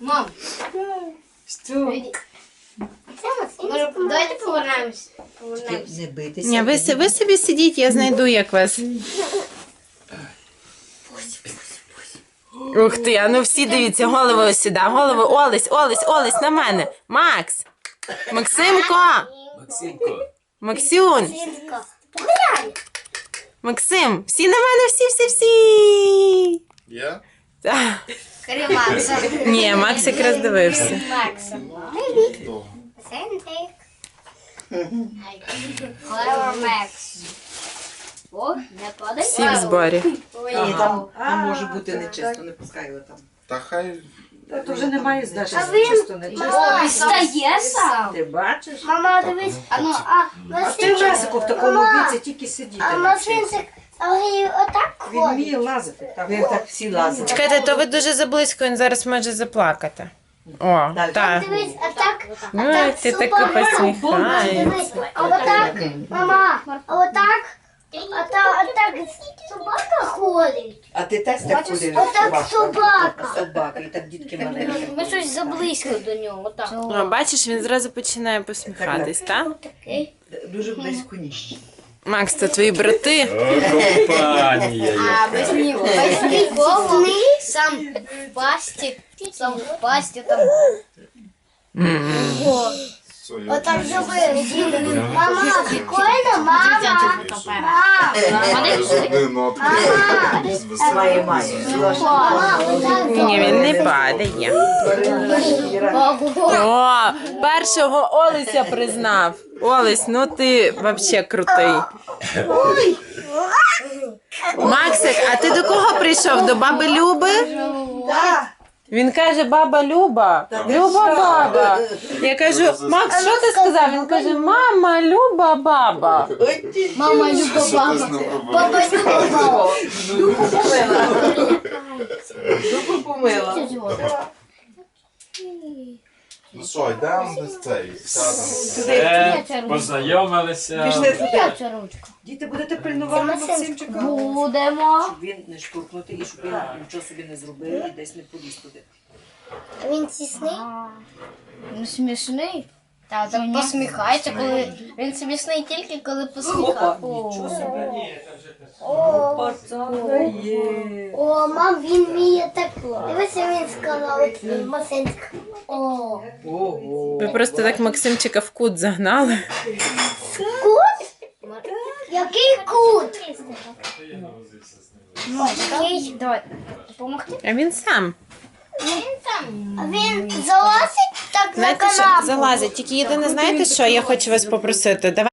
Мам, Що? може, давайте повернемось. Повернемось. Не битися. Ні, ви, си- ви собі сидіть, я знайду, як вас. Ух ти, а ну всі дивіться, голови ось сюди, голови, Олесь, Олесь, Олесь, на мене. Макс, Максимко, Максимко. Максюнь, Максим, всі на мене, всі, всі, всі. Я? Та. Кривакса. Ні, Макс якраз дивився. Макса. Clever Max. О, не. Всі в зборі. Ні, там, там може бути нечисто, не пускай його там. Та хай. Та то вже немає значення, А він- чисто, нечисто. О, встає сам. Ти бачиш? Мама, дивись, А ну, а, А ти Джесику в такому віці тільки сидіти. а навчився. машинцик, а він отак Він ходить. вміє лазити. Так, Він так всі лазить. Чекайте, то ви дуже заблизько, він зараз може заплакати. О, Далі. так. Дивись, а так, а Ну, так ти собака. посміхаєшся. Дивись, а отак, мама, а отак, а так, а так собака ходить. А ти теж так ходиш? Отак собака. Собака, і так дітки маленькі. ми щось заблизько до нього. Отак. О, бачиш, він зразу починає посміхатись, так? Дуже близько ніж. Макс, це твої брати. Компанія. А без нього, без нікого, сам в пасті, сам в пасті там. Отак зробили. Мама, прикольно, мама. Мама, Ні, він не падає. О, першого Олеся признав. Олесь, ну ти взагалі крутий. Максик, а ти до кого прийшов? До баби Люби? Він каже, баба Люба. Люба баба. Я кажу, Макс, що ти сказав? Він каже, мама, Люба баба. Мама люба баба. ним? Баба люба баба. Зуби помила. Ну що, йдемо десь цей. Сядемо. Все, познайомилися. Пішли туди. Ця ручка. Діти, будете пильнувати Максимчика? Будемо. Щоб він не шкуркнути і щоб він нічого собі не зробив і десь не поліз туди. Він тісний. Він смішний. Та так посміхається, коли він смішний тільки коли посміхається. О. О, мам, він вміє так. Дивися, він сказав, машинцик. О, Ви просто так Максимчика в кут загнали. кут? Який кут? Який? Давай. Допомогти? А він сам. А він залазить Знаєте, що залазить. Тільки єдине, знаєте, що я хочу вас попросити? Давай